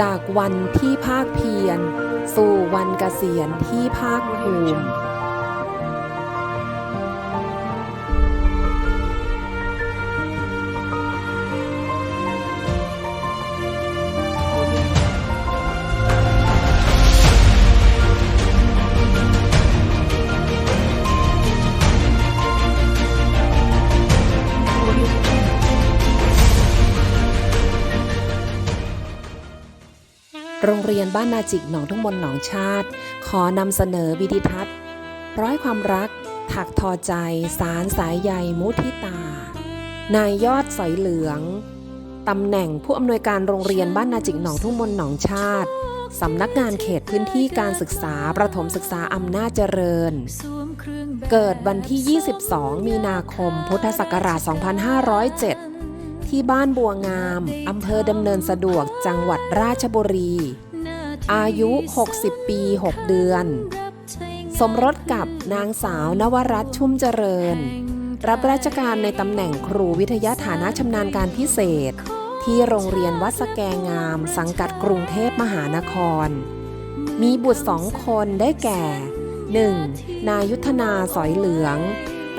จากวันที่ภาคเพียร สู่วันเกษียณที่ภาคภูมิ โรงเรียนบ้านนาจิกหนองทุ่งมนหนองชาติ ขอนำเสนอวิดิทัศน์ ร้อยความรัก ถักทอใจ สารสายใยมุทิตา นายยอดสอยเหลืองตำแหน่งผู้อำนวยการโรงเรียนบ้านนาจิกหนองทุ่งมนหนองชาติสำนักงานเขตพื้นที่การศึกษาประถมศึกษาอำนาจเจริญ เกิดวันที่ 22 มีนาคม พุทธศักราช 2507 ที่บ้านบัวงาม อำเภอดำเนินสะดวกจังหวัดราชบุรี อายุ 60 ปี 6 เดือน สมรสกับนางสาวนวรัตชุ่มเจริญ รับราชการในตำแหน่งครูวิทยาฐานะชำนาญการพิเศษ ที่โรงเรียนวัดสแกงาม สังกัดกรุงเทพมหานคร มีบุตรสองคนได้แก่ 1. นายุทธนาสอยเหลือง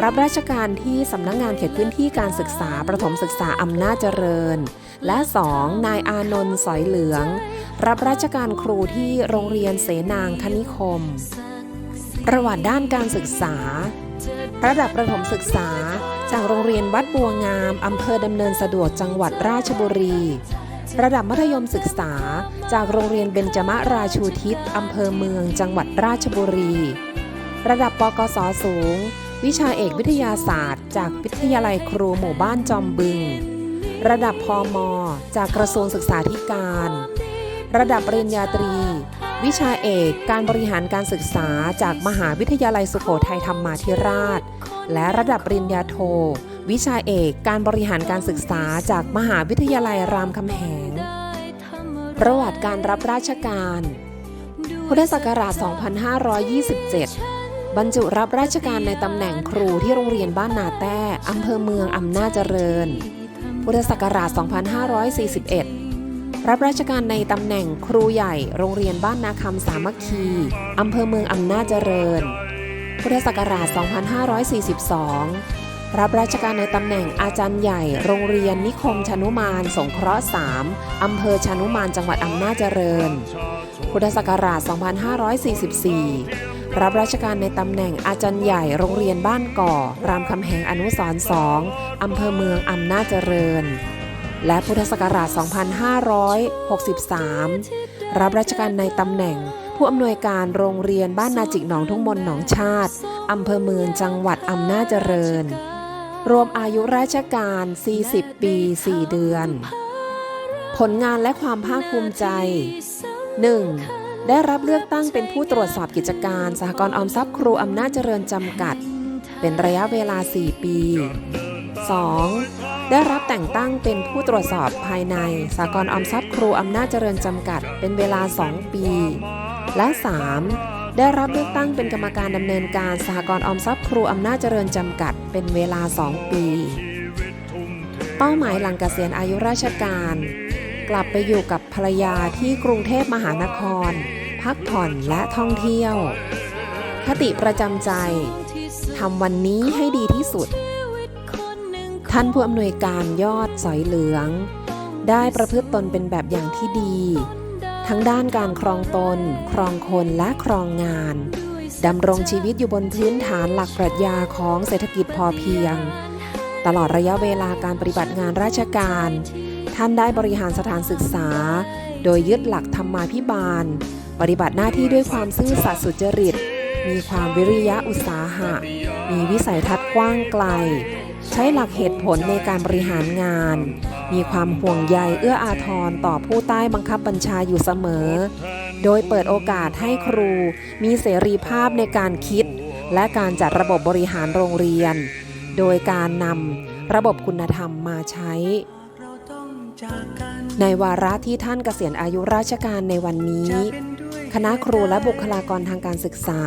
รับราชการที่สำนักงงานเขตพื้นที่การศึกษาประถมศึกษาอำนาจเจริญ และ 2. นายอานนท์สอยเหลือง รับราชการครูที่โรงเรียนเสนางคณิคม ประวัติด้านการศึกษา ระดับประถมศึกษา จากโรงเรียนวัดบัวงามอำเภอดำเนินสะดวกจังหวัดราชบุรี ระดับมัธยมศึกษา จากโรงเรียนเบญจมราชูทิศอำเภอเมืองจังหวัดราชบุรี ระดับปกศสูง วิชาเอกวิทยาศาสตร์ จากวิทยาลัยครูหมู่บ้านจอมบึง ระดับพมจากกระทรวงศึกษาธิการ ระดับปริญญาตรี วิชาเอกการบริหารการศึกษาจากมหาวิทยาลัยสุโขทัยธรรมาธิราช และระดับปริญญาโท วิชาเอกการบริหารการศึกษาจากมหาวิทยาลัยรามคำแหง ประวัติการรับราชการ พุทธศักราช 2527 บรรจุรับราชการในตำแหน่งครูที่โรงเรียนบ้านนาแต้อำเภอเมืองอำนาจเจริญ พุทธศักราช 2541 รับราชการในตำแหน่งครูใหญ่โรงเรียนบ้านนาคำสามัคคีอำเภอเมืองอำนาจเจริญ พุทธศักราช 2542 รับราชการในตำแหน่งอาจารย์ใหญ่ โรงเรียนนิคมชนุมานสงเคราะห์ 3อำเภอชนุมานจังหวัดอำนาจเจริญ พุทธศักราช 2544 รับราชการในตำแหน่งอาจารย์ใหญ่โรงเรียนบ้านก่อ รามคำแหงอนุสรณ์2อำเภอเมืองอำนาจเจริญ และพุทธศักราช 2563 รับราชการในตำแหน่ง ผู้อำนวยการโรงเรียนบ้านนาจิกหนองทุ่งมนหนองชาติอำเภอเมืองจังหวัดอำนาจเจริญ รวมอายุราชการ 40 ปี 4 เดือน ผลงานและความภาคภูมิใจ 1. ได้รับเลือกตั้งเป็นผู้ตรวจสอบกิจการสหกรณ์ออมทรัพย์ครูอำนาจเจริญจำกัด เป็นระยะเวลา 4 ปี 2. ได้รับแต่งตั้งเป็นผู้ตรวจสอบภายในสหกรณ์ออมทรัพย์ครูอำนาจเจริญจำกัด เป็นเวลา 2 ปี และ 3. ได้รับเลือกตั้งเป็นกรรมการดำเนินการสหกรณ์ออมทรัพย์ครูอำนาจเจริญจำกัด เป็นเวลา 2 ปี เป้าหมายหลังเกษียณอายุราชการ กลับไปอยู่กับภรรยาที่กรุงเทพมหานคร พักผ่อนและท่องเที่ยว คติประจำใจทำวันนี้ให้ดีที่สุด ท่านผู้อำนวยการยอดสอยเหลือง ได้ประพฤติตนเป็นแบบอย่างที่ดี ทั้งด้านการครองตน ครองคนและครองงานดำรงชีวิตอยู่บนพื้นฐานหลักปรัชญาของเศรษฐกิจพอเพียง ตลอดระยะเวลาการปฏิบัติงานราชการ ท่านได้บริหารสถานศึกษา โดยยึดหลักธรรมาภิบาล ปฏิบัติหน้าที่ด้วยความซื่อสัตย์สุจริต มีความวิริยะอุตสาหะ มีวิสัยทัศน์กว้างไกล ใช้หลักเหตุผลในการบริหารงาน มีความห่วงใยเอื้ออาทรต่อผู้ใต้บังคับบัญชาอยู่เสมอ โดยเปิดโอกาสให้ครู มีเสรีภาพในการคิด และการจัดระบบบริหารโรงเรียน โดยการนำระบบคุณธรรมมาใช้ ในวาระที่ท่านเกษียณอายุราชการในวันนี้ คณะครูและบุคลากรทางการศึกษา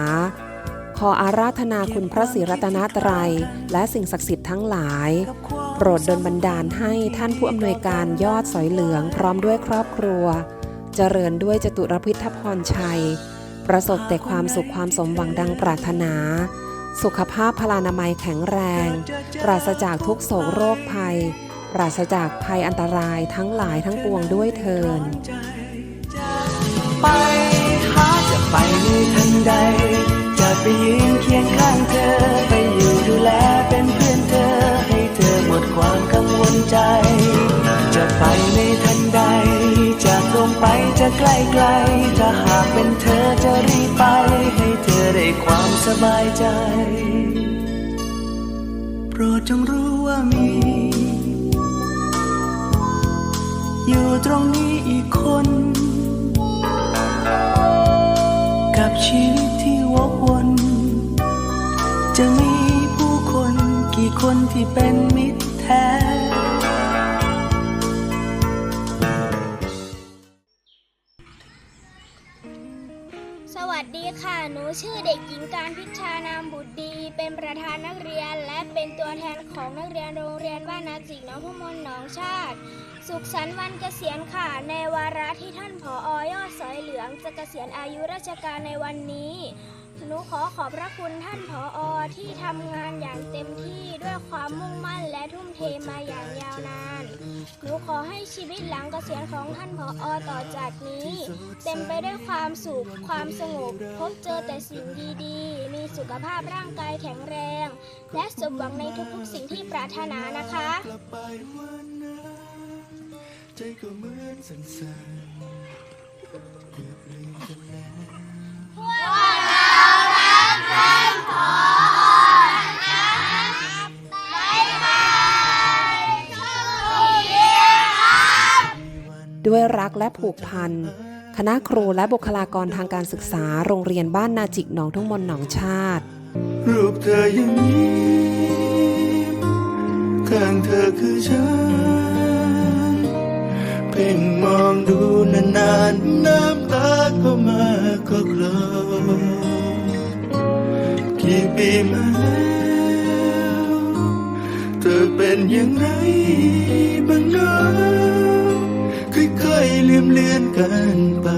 ขออาราธนาคุณพระศรีรัตนตรัย และสิ่งศักดิ์สิทธิ์ทั้งหลาย โปรดดลบันดาลให้ท่านผู้อำนวยการยอดสอยเหลืองพร้อมด้วยครอบครัว เจริญด้วยจตุรพิทพรชัย ประสบแต่ความสุขความสมหวังดังปรารถนา สุขภาพพลานามัยแข็งแรง ปราศจากทุกโศกโรคภัย ปราศจากภัยอันตรายทั้งหลายทั้งปวงด้วยเทินไปหาจะไปในทันใด จะไปยืนเคียงข้างเธอ ไปอยู่ดูแลเป็นเพื่อนเธอ ให้เธอหมดความกังวลใจ จะไปในทันใด จะตรงไปจะใกล้ไกล ถ้าหากเป็นเธอจะรีบไป ให้เธอได้ความสบายใจ โปรดจงรู้ อยู่ตรงนี้อีกคน กับชีวิตที่วกวน จะมีผู้คนกี่คนที่เป็นมิตรแท้สวัสดีค่ะ หนูชื่อเด็กหญิงการพิชชานามบุตรดี เป็นประธานนักเรียน และเป็นตัวแทนของนักเรียนโรงเรียนบ้านนาจิกน้องพุมลหนองชาติ สุขสันต์วันเกษียณค่ะ ในวาระที่ท่านผออยอดสอยเหลืองจะเกษียณอายุราชการในวันนี้ หนูขอขอบพระคุณท่านผออที่ทำงานอย่างเต็มที่ด้วยความมุ่งมั่นและทุ่มเทมาอย่างยาวนาน หนูขอให้ชีวิตหลังเกษียณของท่านผออต่อจากนี้ เต็มไปด้วยความสุขความสงบ พบเจอแต่สิ่งดีๆ มีสุขภาพร่างกายแข็งแรง และสมหวังในทุกๆสิ่งที่ปรารถนานะคะใจก็เหมือนสั่น ด้วยรักและผูกพัน คณะครูและบุคลากรทางการศึกษาโรงเรียนบ้านนาจิกหนองทุ่งมนหนองชาติ รูปเธอยังยิ้มข้างเธอคือฉัน เพ่งมองดูนานๆน้ำตาก็มาก็คลอกี่ปีมาแล้วเธอเป็นอย่างไรบ้างเนาะ คยลืมเลือนกันไป